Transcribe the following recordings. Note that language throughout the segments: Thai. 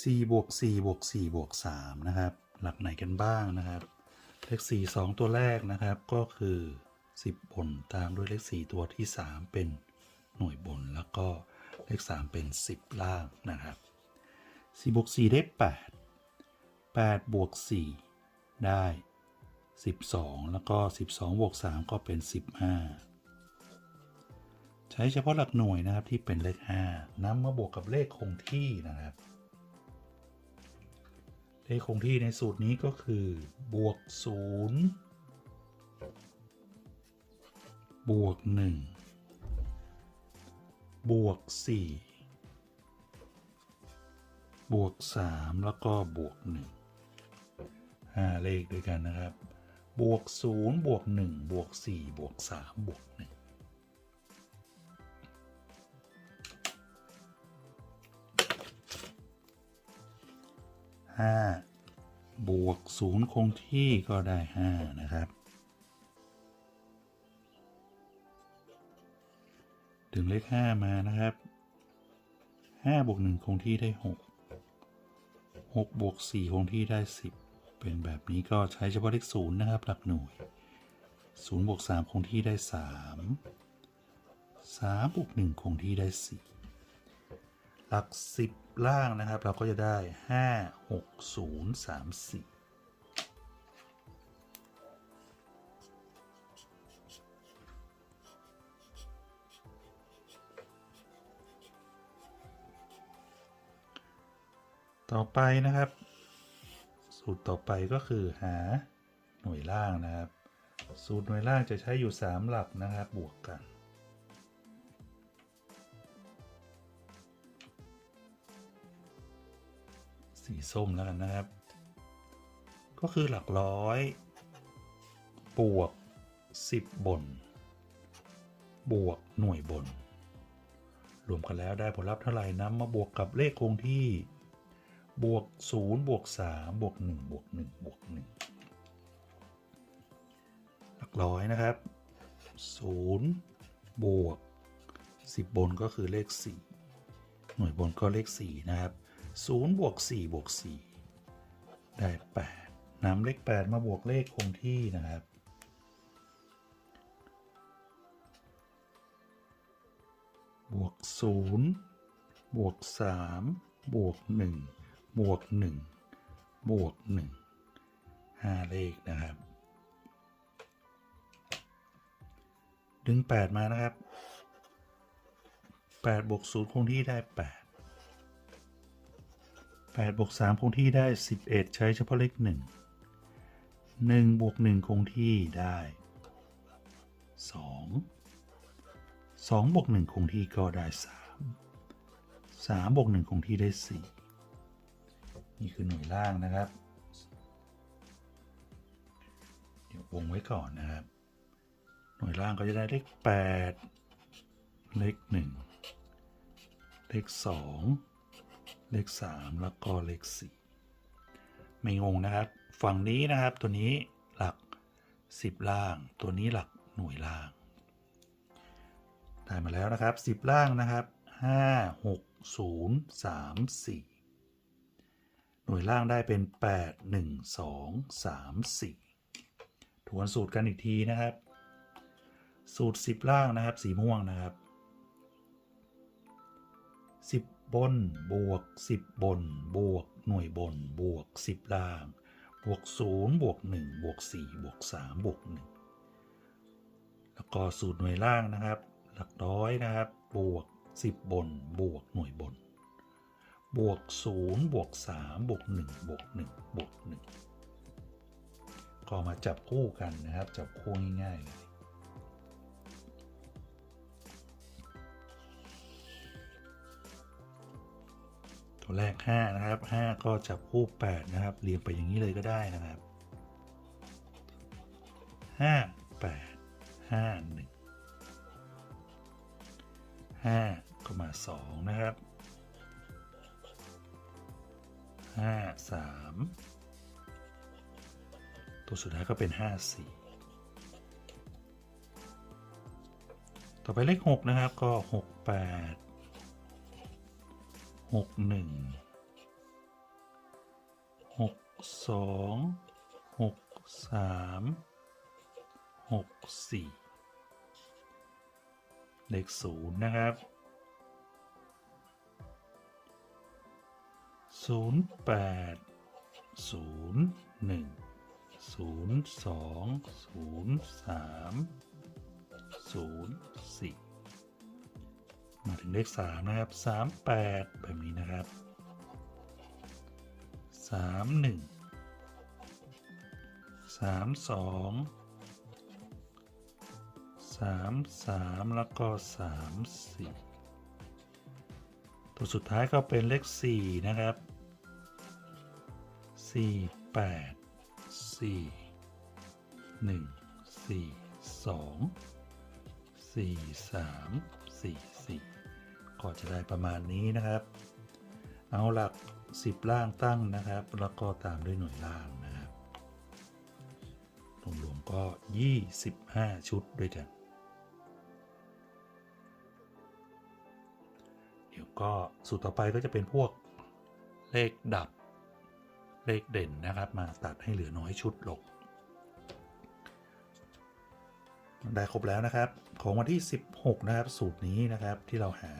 4บวก4บวก4บวก3นะครับ หลักไหนกันบ้างนะครับเลข4 2 ตัวแรกนะครับก็คือ 10 บนตามด้วยเลข 4 ตัวที่ 3 เป็นหน่วยบนแล้วก็เลข 3 เป็น 10 ล่างนะครับ4บวก4ได้ 8 8บวก4ได้ 12 แล้วก็ 12บวก3ก็เป็น 15 ใช้เฉพาะหลักหน่วยนะครับที่เป็นเลข 5นำมาบวกกับเลขคงที่นะครับ เลขคงที่ในสูตรนี้ก็คือบวก 0 บวก 1 บวก 4 บวก 3 แล้วก็บวก 1 5 เลขด้วยกันนะครับ บวก 0 บวก 1 บวก 4 บวก 3 บวก 1ห้า บวกศูนย์คงที่ก็ได้ห้านะครับ ถึงเลขห้ามานะครับห้าบวกหนึ่งคงที่ได้หกหกบวกสี่คงที่ได้สิบเป็นแบบนี้ก็ใช้เฉพาะเลขศูนย์นะครับ หลักหน่วยศูนย์บวกสามคงที่ได้สามสามบวกหนึ่งคงที่ได้สี่ หลักสิบล่างนะครับ เราก็จะได้ห้าหกศูนย์สามสี่ต่อไปนะครับ สูตรต่อไปก็คือหาหน่วยล่างนะครับ สูตรหน่วยล่างจะใช้อยู่ 3 หลักนะครับบวกกัน สีส้มแล้วกันนะครับ ก็คือหลักร้อย บวก 10 บน บวกหน่วยบน รวมกันแล้วได้ผลลัพธ์เท่าไหร่นำมาบวกกับเลขคงที่ บวก 0 บวก 3 บวก 1 บวก 1 บวก 1 หลักร้อยนะครับ 0 บวก 10 บนก็คือเลข 4 หน่วยบนก็เลข 4 นะครับ 0บวก4บวก4ได้ 8นำเลข 8 มาบวกเลขคงที่นะครับบวก0บวก3บวก1บวก1บวก1 5เลขนะครับ ดึง 8 มานะครับ8บวก0คงที่ได้ 8 8บวก3คงที่ได้ 11 ใช้เฉพาะเลข1 1บวก1คงที่ได้ 2 2บวก1คงที่ก็ได้ 3 3บวก1คงที่ได้ 4 นี่คือหน่วยล่างนะครับ เดี๋ยววงไว้ก่อนนะครับ หน่วยล่างก็จะได้เลข 8 เลข 1 เลข 2 เลข 3 แล้วก็เลข 4 ไม่งงนะครับ ฝั่งนี้นะครับตัวนี้หลัก 10 ล่าง ตัวนี้หลักหน่วยล่าง ได้มาแล้วนะครับ 10 ล่างนะครับ 5 6 0 3 4 หน่วยล่างได้เป็น 8 1 2 3 4 ทวนสูตรกันอีกทีนะครับ สูตร 10 ล่างนะครับ สีม่วงนะครับ10 บนบวก 10 บน บวกหน่วยบน บวก 10 ล่าง บวก 0 บวก 1 บวก 4 บวก 3 บวก 1 แล้วก็สูตรหน่วยล่างนะครับ หลักร้อยนะครับ บวก 10 บน บวกหน่วยบน บวก 0 บวก 3 บวก 1 บวก 1 บวก 1 ก็มาจับคู่กันนะครับ จับคู่ง่ายๆเลย ตัวแรก 5 นะครับ 5 ก็จับคู่ 8 นะครับ เรียงไปอย่างนี้เลยก็ได้นะครับ 5 8 5 1 5 ก็มา 2 นะครับ 5 3 ตัวสุดท้ายก็เป็น 5 4 ต่อไปเลข 6 นะครับก็ 6 8 หกหนึ่งหกสองหกสามหกสี่เลขศูนย์นะครับศูนย์แปดศูนย์หนึ่งศูนย์สองศูนย์สามศูนย์สี่ มาถึงเลขสามนะครับสามแปดแบบนี้นะครับสามหนึ่งสามสองสามสามแล้วก็สามสี่ตัวสุดท้ายก็เป็นเลขสี่นะครับสี่แปดสี่หนึ่ง สี่ก็จะได้ประมาณนี้นะครับ เอาหลัก 10 ล่างตั้งนะครับ แล้วก็ตามด้วยหน่วยล่างนะครับรวมๆก็ 25 ชุดด้วยกัน เดี๋ยวก็สูตรต่อไปก็จะเป็นพวกเลขดับเลขเด่นนะครับ มาตัดให้เหลือน้อยชุดลง ได้ครบแล้วนะครับ ของวันที่ 16 นะครับ สูตรนี้นะครับที่เราหา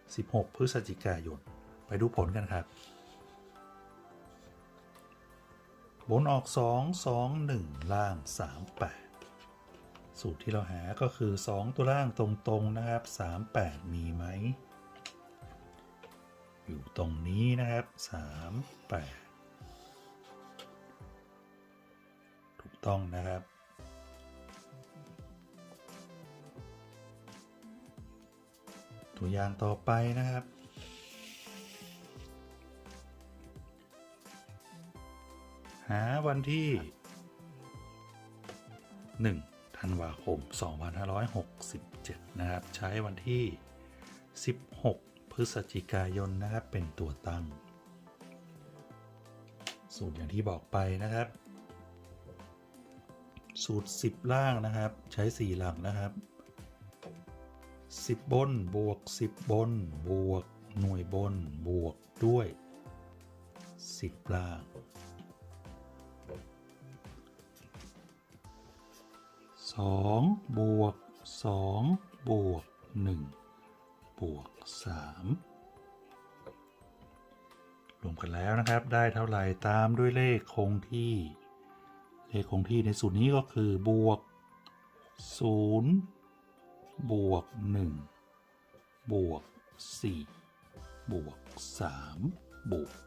16 พฤศจิกายน ไปดูผลกันครับ บนออก 2 2 1 ล่าง 3 8 สูตรที่เราหาก็คือ 2 ตัวล่างตรงๆนะครับ 3 8 มีไหม อยู่ตรงนี้นะครับ 3 8 ถูกต้องนะครับ ตัวอย่างต่อไปนะครับ หาวันที่ 1 ธันวาคม 2567 นะครับ ใช้วันที่ 16 พฤศจิกายนนะครับ เป็นตัวตั้ง สูตรอย่างที่บอกไปนะครับ สูตร 10 ล่างนะครับ ใช้ 4 หลักนะครับ 10 บนบวก 10 บนบวกหน่วยบนบวกด้วย 10 ล่าง 2 บวก 2 บวก 1 บวก 3 รวมกันแล้วนะครับได้เท่าไหร่ตามด้วยเลขคงที่ เลขคงที่ในสูตรนี้ก็คือบวก 0 บวก1บวก4บวก3บวก1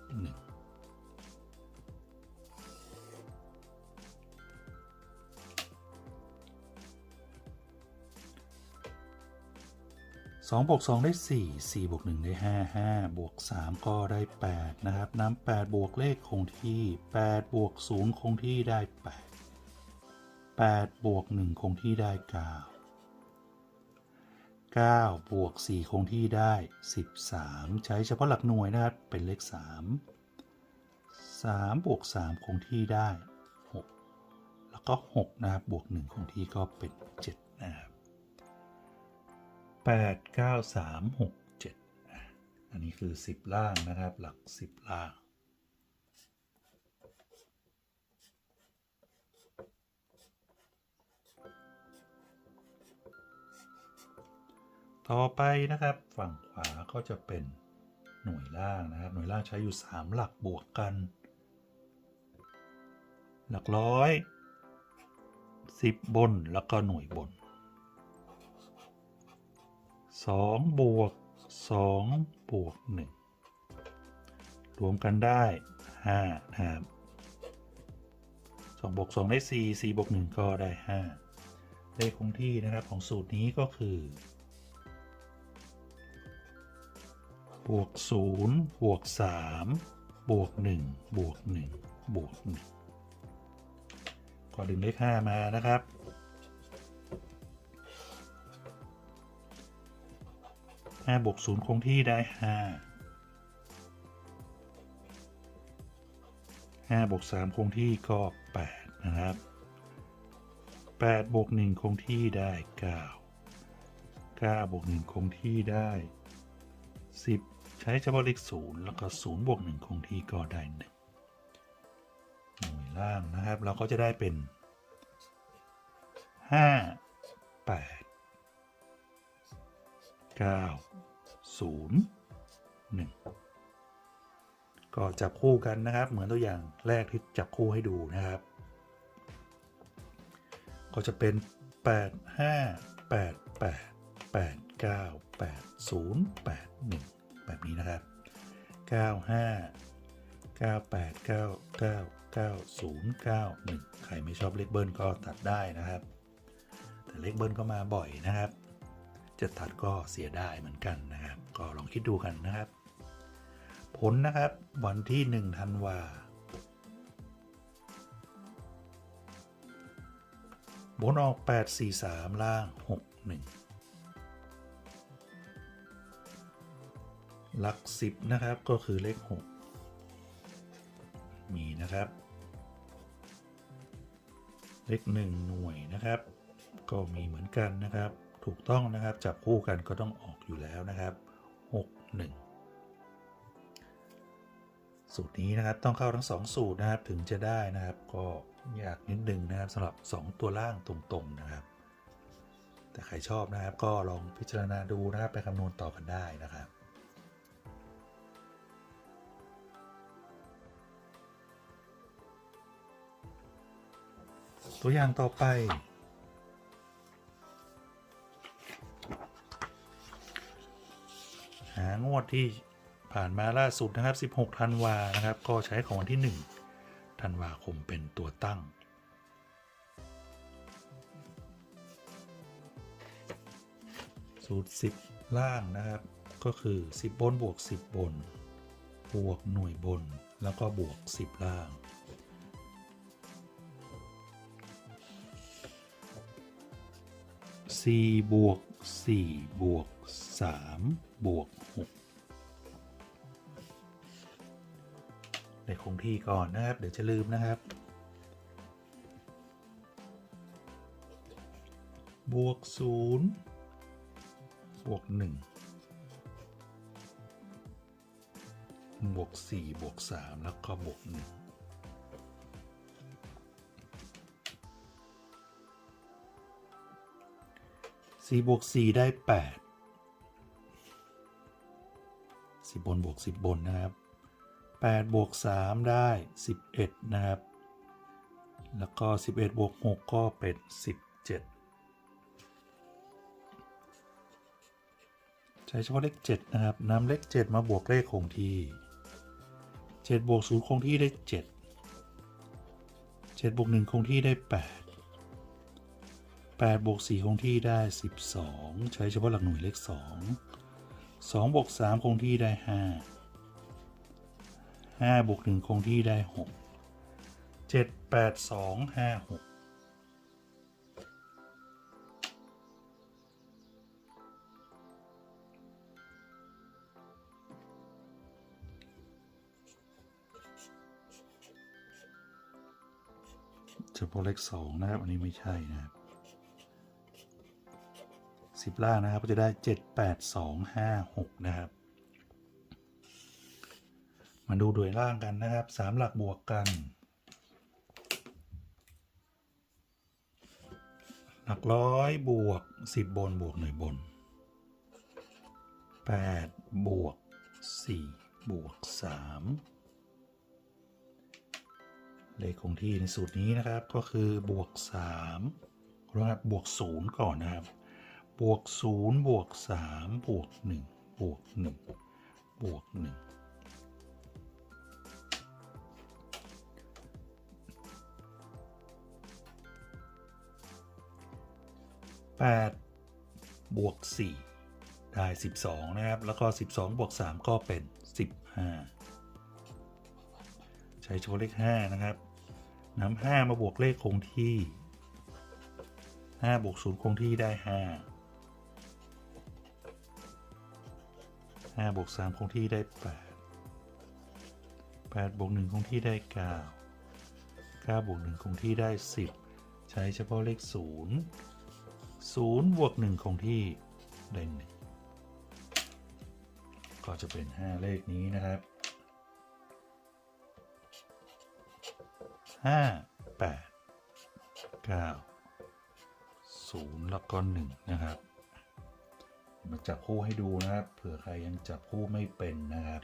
สองบวกสองได้สี่สี่บวกหนึ่งได้ห้าห้าบวกสามก็ได้แปดนะครับน้ำแปดบวกเลขคงที่แปดบวกศูนย์คงที่ได้แปดแปดบวกหนึ่งคงที่ได้เก้า เก้าบวกสี่คงที่ได้สิบสามใช้เฉพาะหลักหน่วยนะครับ เป็นเลขสามสามบวกสามคงที่ได้หกแล้วก็หกนะครับ บวกหนึ่งคงที่ก็เป็นเจ็ดนะครับแปดเก้าสามหกเจ็ดอันนี้คือสิบล่างนะครับ หลักสิบล่าง ต่อไปนะครับฝั่งขวาก็จะเป็นหน่วยล่างนะครับ หน่วยล่างใช้อยู่ 3 หลักบวกกัน หลักร้อย 10 บนแล้วก็หน่วยบน 2 บวก 2 บวก 1 รวมกันได้ 5 นะครับ2บวก 2 ได้ 4 4 บวก 1 ก็ได้ 5 เลขคงที่นะครับของสูตรนี้ก็คือ บวกศูนย์บวกสามบวกหนึ่งบวกหนึ่งบวกหนึ่งก็ดึงเลขห้ามานะครับ ห้าบวกศูนย์คงที่ได้ห้าห้าบวกสามคงที่ก็แปดนะครับแปดบวกหนึ่งคงที่ได้เก้าเก้าบวกหนึ่งคงที่ได้สิบ ใช้เฉพาะเลข0แล้วก็0บวก1คงที่ก็ได้1หน่วยล่างนะครับ เราก็จะได้เป็น5 8 9 0 1ก็จับคู่กันนะครับ เหมือนตัวอย่างแรกที่จับคู่ให้ดูนะครับ ก็จะเป็น 8 5 8 8 8 9 8 0 8 1 แบบนี้นะครับ 9 5 9 8 9 9 9 0 9 1 ใครไม่ชอบเลขเบิ้ลก็ตัดได้นะครับ แต่เลขเบิ้ลก็มาบ่อยนะครับ จะตัดก็เสียได้เหมือนกันนะครับ ก็ลองคิดดูกันนะครับ ผลนะครับวันที่ 1 ธันวาบนออก 8 4 3 ล่าง 61 หลัก 10 นะครับก็คือเลข 6 มีนะครับ เลข 1 หน่วยนะครับ ก็มีเหมือนกันนะครับ ถูกต้องนะครับจับคู่กันก็ต้องออกอยู่แล้วนะครับ 6 1สูตรนี้นะครับต้องเข้าทั้ง 2 สูตรนะครับถึงจะได้นะครับ ก็ยากนิดนึงนะครับสำหรับ 2 ตัวล่างตรงๆนะครับ แต่ใครชอบนะครับก็ลองพิจารณาดูนะครับไปคำนวณต่อกันได้นะครับ ตัวอย่างต่อไป หางวดที่ผ่านมาล่าสุดนะครับ 16ธันวานะครับ ก็ใช้ของวันที่ 1 ธันวาคมเป็นตัวตั้ง สูตร 10 ล่างนะครับ ก็คือ 10 บนบวก 10 บน บวกหน่วยบน แล้วก็บวก 10 ล่าง สี่บวกสี่บวกสามบวกหกเลขคงที่ก่อนนะครับ เดี๋ยวจะลืมนะครับ บวกศูนย์บวกหนึ่งบวกสี่บวกสามแล้วก็บวกห นึ่งสี่บวกสี่ได้แปดสิบบนบวกสิบบนนะครับแปดบวกสามได้สิบเอ็ดนะครับ แล้วก็สิบเอ็ดบวกหกก็เป็นสิบเจ็ดใช้เฉพาะเลขเจ็ดนะครับนำเลขเจ็ดมาบวกเลขคงที่เจ็ดบวกศูนย์คงที่ได้เจ็ดเจ็ดบวกหนึ่งคงที่ได้แปด 8บวก4คงที่ได้ 12 ใช้เฉพาะหลักหน่วยเลข 2 2บวก3คงที่ได้ 5 5บวก1คงที่ได้ 6 7 8 2 5 6เฉพาะเลข2นะครับ อันนี้ไม่ใช่นะครับ สิบล่างนะครับ ก็จะได้เจ็ดแปดสองห้าหกนะครับ มาดูด้วยล่างกันนะครับสามหลักบวกกัน หลักร้อยบวกสิบบนบวกหน่วยบนแปดบวกสี่บวกสามเลขคงที่ในสูตรนี้นะครับก็คือบวกสามนะครับบวกศูนย์ก่อนนะครับ บวกศูนย์บวกสามบวกหนึ่งบวกหนึ่งบวกหนึ่งแปดบวกสี่ได้สิบสองนะครับ แล้วก็สิบสองบวกสามก็เป็นสิบห้าใช้เฉพาะเลขห้านะครับนำห้ามาบวกเลขคงที่ห้าบวกศูนย์คงที่ได้ห้าห้าบวกสามคงที่ได้แปดแปดบวกหนึ่งคงที่ได้เก้าเก้าบวกหนึ่งคงที่ได้สิบใช้เฉพาะเลขศูนย์ศูนย์บวกหนึ่งคงที่ได้หนึ่งก็จะเป็นห้าเลขนี้นะครับห้าแปดเก้าศูนย์แล้วก็หนึ่งนะครับ มาจับคู่ให้ดูนะครับเผื่อใครยังจับคู่ไม่เป็นนะครับ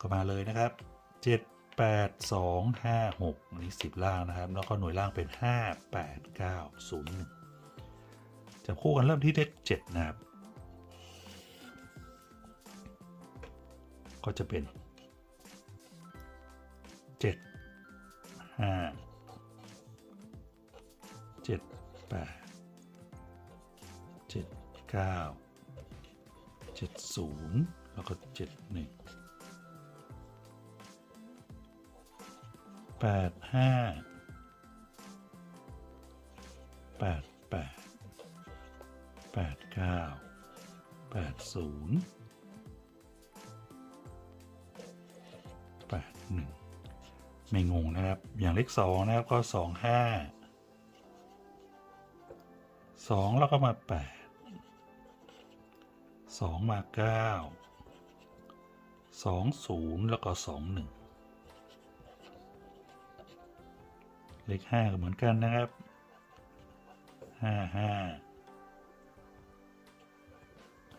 ก็มาเลยนะครับ 7 8 2 5 6นี่10 ล่างนะครับ แล้วก็หน่วยล่างเป็น 5 8 9 0จับคู่กันเริ่มที่เลข7นะครับ ก็จะเป็น 7 5 7 8เจ็ด เก้าเจ็ดศูนย์แล้วก็เจ็ดหนึ่งแปดห้าแปดแปดแปดเก้าแปดศูนย์แปดหนึ่งไม่งงนะครับ อย่างเลขสองนะครับก็สองห้าสองแล้วก็มาแปด สองมาเก้าสองศูนย์แล้วก็สองหนึ่งเลขห้าก็เหมือนกันนะครับห้าห้า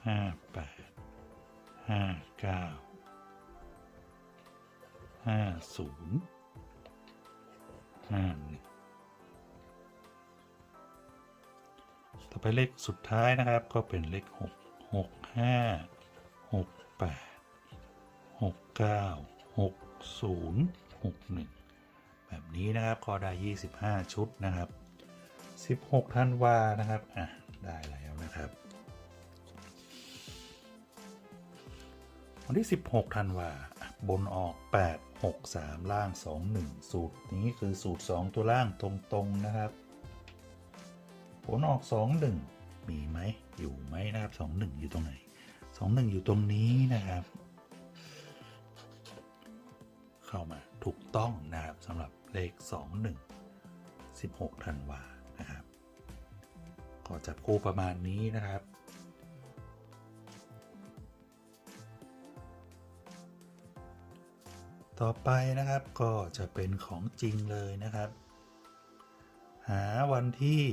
ห้าแปดห้าเก้าห้าศูนย์ห้าหนึ่งต่อไปเลขสุดท้ายนะครับก็เป็นเลขหก 6 6 5 6 8 6 9 6 0 6 1แบบนี้นะครับก็ได้25ชุดนะครับ16ธันวานะครับอะได้แล้วนะครับวันที่ 16ธันวาบนออก 8 6 3 ล่าง 2 1 สูตรนี้คือสูตร 2 ตัวล่างตรง ๆ นะครับ ผลออก 2 1 มีไหมอยู่ไหมนะครับ2 1อยู่ตรงไหน2 1อยู่ตรงนี้นะครับ เข้ามาถูกต้องนะครับสำหรับเลข 2 1 16ธันวานะครับก็จับคู่ประมาณนี้นะครับต่อไปนะครับก็จะเป็นของจริงเลยนะครับ หาวันที่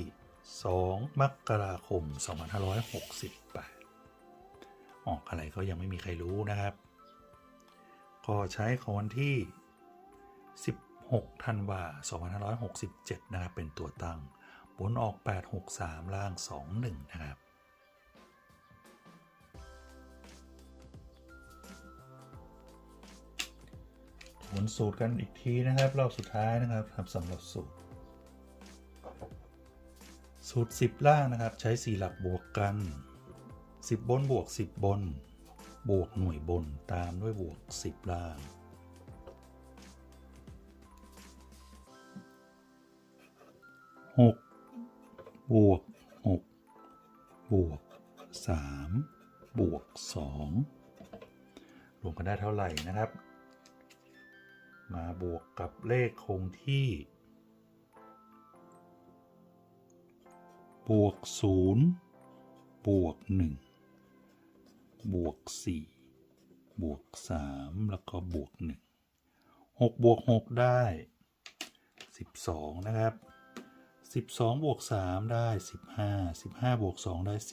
2 มกราคม 2568 ออกอะไรก็ยังไม่มีใครรู้นะครับ ก็ใช้ของวันที่ 16 ธันวา 2567 นะครับ เป็นตัวตั้ง บนออก 863 ล่าง 21 นะครับทวนสูตรกันอีกทีนะครับ รอบสุดท้ายนะครับสำหรับสูตร สูตร 10 ล่างนะครับ ใช้ 4 หลักบวกกัน 10 บนบวก 10 บน บวกหน่วยบนตามด้วยบวก 10 ล่าง 6 บวก 6 บวก 3 บวก 2 รวมกันได้เท่าไหร่นะครับ มาบวกกับเลขคงที่ บวก0บวก1บวก4บวก3แล้วก็บวก1 6บวก6ได้12นะครับ12บวก3ได้15 15บวก2ได้17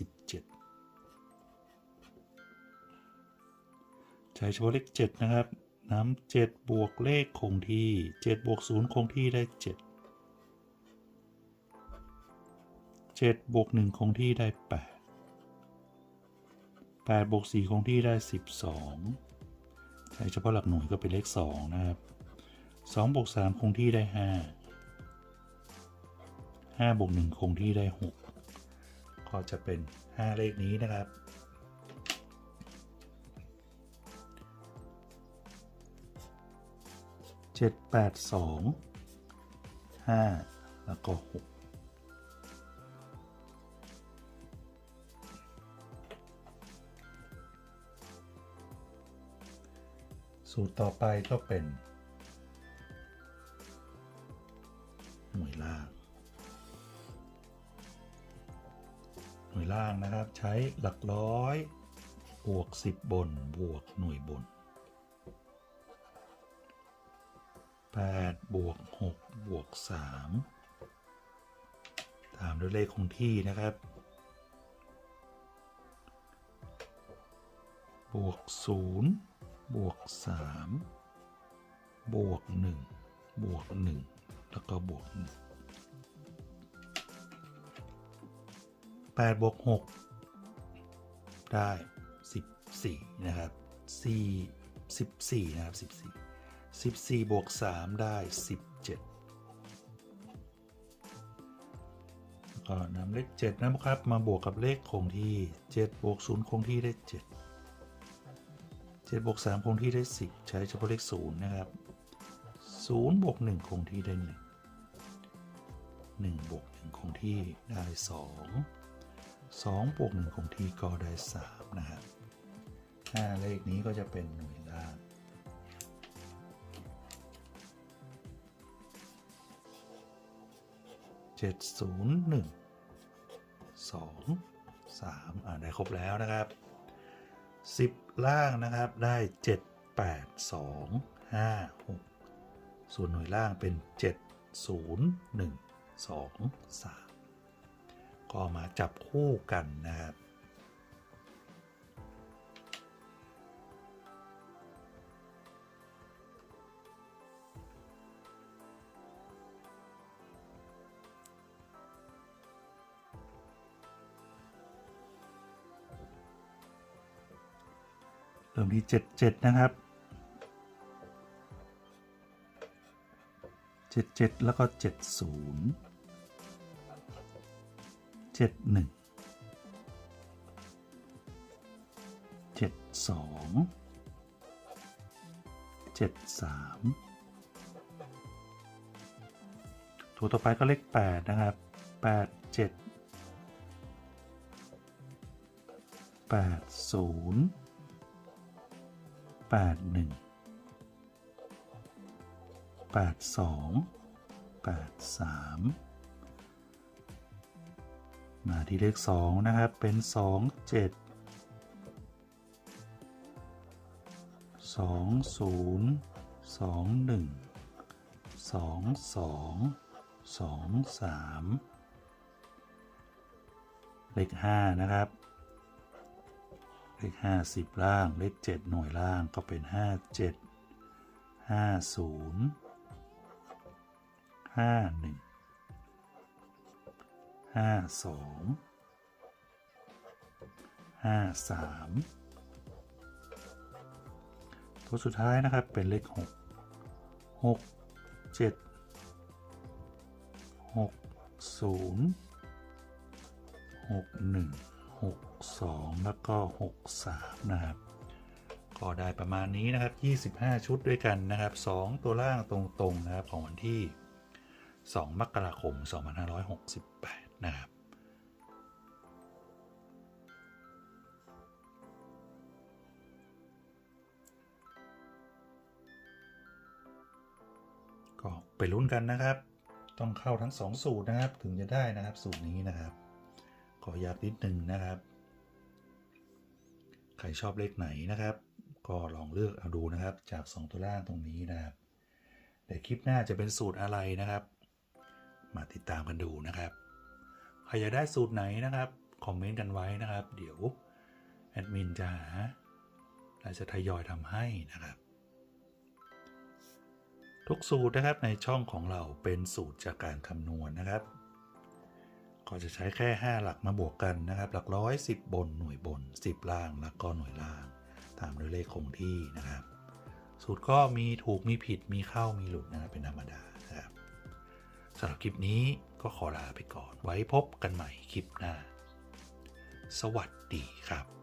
ใช้เฉพาะเลข7นะครับน้ำ7บวกเลขคงที่7บวก0คงที่ได้7 7บวก1คงที่ได้ 8 8บวก4คงที่ได้ 12 ใช้เฉพาะหลักหน่วยก็เป็นเลข 2 นะครับ2บวก3คงที่ได้ 5 5บวก1คงที่ได้ 6 ก็จะเป็น 5 เลขนี้นะครับเจ็ดแปดสองห้าแล้วก็หก สูตรต่อไปก็เป็น หน่วยล่าง หน่วยล่างนะครับใช้หลักร้อยบวก 10 บนบวกหน่วยบน 8 บวก 6 บวก 3 ตามด้วยเลขคงที่นะครับ บวก 0 บวก3บวก1บวก1แล้วก็บวก1 8บวก6ได้14นะครับ4 14นะครับ14 14บวก3ได้17แล้วก็นำเลข7นะครับมาบวกกับเลขคงที่7บวก0คงที่ได้7 7บวก3คงที่ได้ 10 ใช้เฉพาะเลข0นะครับ0บวก1คงที่ได้ 1 1บวก1คงที่ได้ 2 2บวก1คงที่ก็ได้ 3 นะครับ5เลขนี้ก็จะเป็นหน่วยล่างเจ็ดศูนย์หนึ่งสองสามอ่าได้ครบแล้วนะครับ สิบล่างนะครับได้เจ็ดแปดสองห้าหกส่วนหน่วยล่างเป็นเจ็ดศูนย์หนึ่งสองสามก็มาจับคู่กันนะครับ เริ่มที่77 นะครับ 77 แล้วก็ 70 71 72 73ตัวต่อไปก็เลข 8 นะครับ 87 80 ดหนึ่งแปดสองแปดสามมาที่เลขสองนะครับ เป็นสองเจ็ดสองศูนย์สองหนึ่งสองสองสองสามเลขห้านะครับ เลข 50 ล่าง เลข 7 หน่วยล่างก็เป็น 57 50 51 52 53 ตัวสุดท้ายนะครับเป็นเลข 6 6 7 6 0 6 1 62 แล้วก็ 63 นะครับ ก็ได้ประมาณนี้นะครับ 25 ชุดด้วยกันนะครับ 2 ตัวล่างตรงๆนะครับของวันที่ 2 มกราคม 2568 นะครับก็ไปลุ้นกันนะครับ ต้องเข้าทั้ง 2 สูตรนะครับ ถึงจะได้นะครับ สูตรนี้นะครับ ขอยากนิดนึงนะครับ ใครชอบเลขไหนนะครับ ก็ลองเลือกเอาดูนะครับจาก 2 ตัวล่างตรงนี้นะครับแต่คลิปหน้าจะเป็นสูตรอะไรนะครับ มาติดตามกันดูนะครับ ใครอยากได้สูตรไหนนะครับคอมเมนต์กันไว้นะครับ เดี๋ยวแอดมินจะหาและจะทยอยทำให้นะครับ ทุกสูตรนะครับในช่องของเราเป็นสูตรจากการคำนวณนะครับ ก็จะใช้แค่ 5 หลักมาบวกกันนะครับ หลักร้อย10 บนหน่วยบน 10 ล่างแล้วก็หน่วยล่าง ตามด้วยเลขคงที่นะครับ สูตรก็มีถูกมีผิดมีเข้ามีหลุดนะครับเป็นธรรมดานะครับสำหรับคลิปนี้ก็ขอลาไปก่อน ไว้พบกันใหม่คลิปหน้า สวัสดีครับ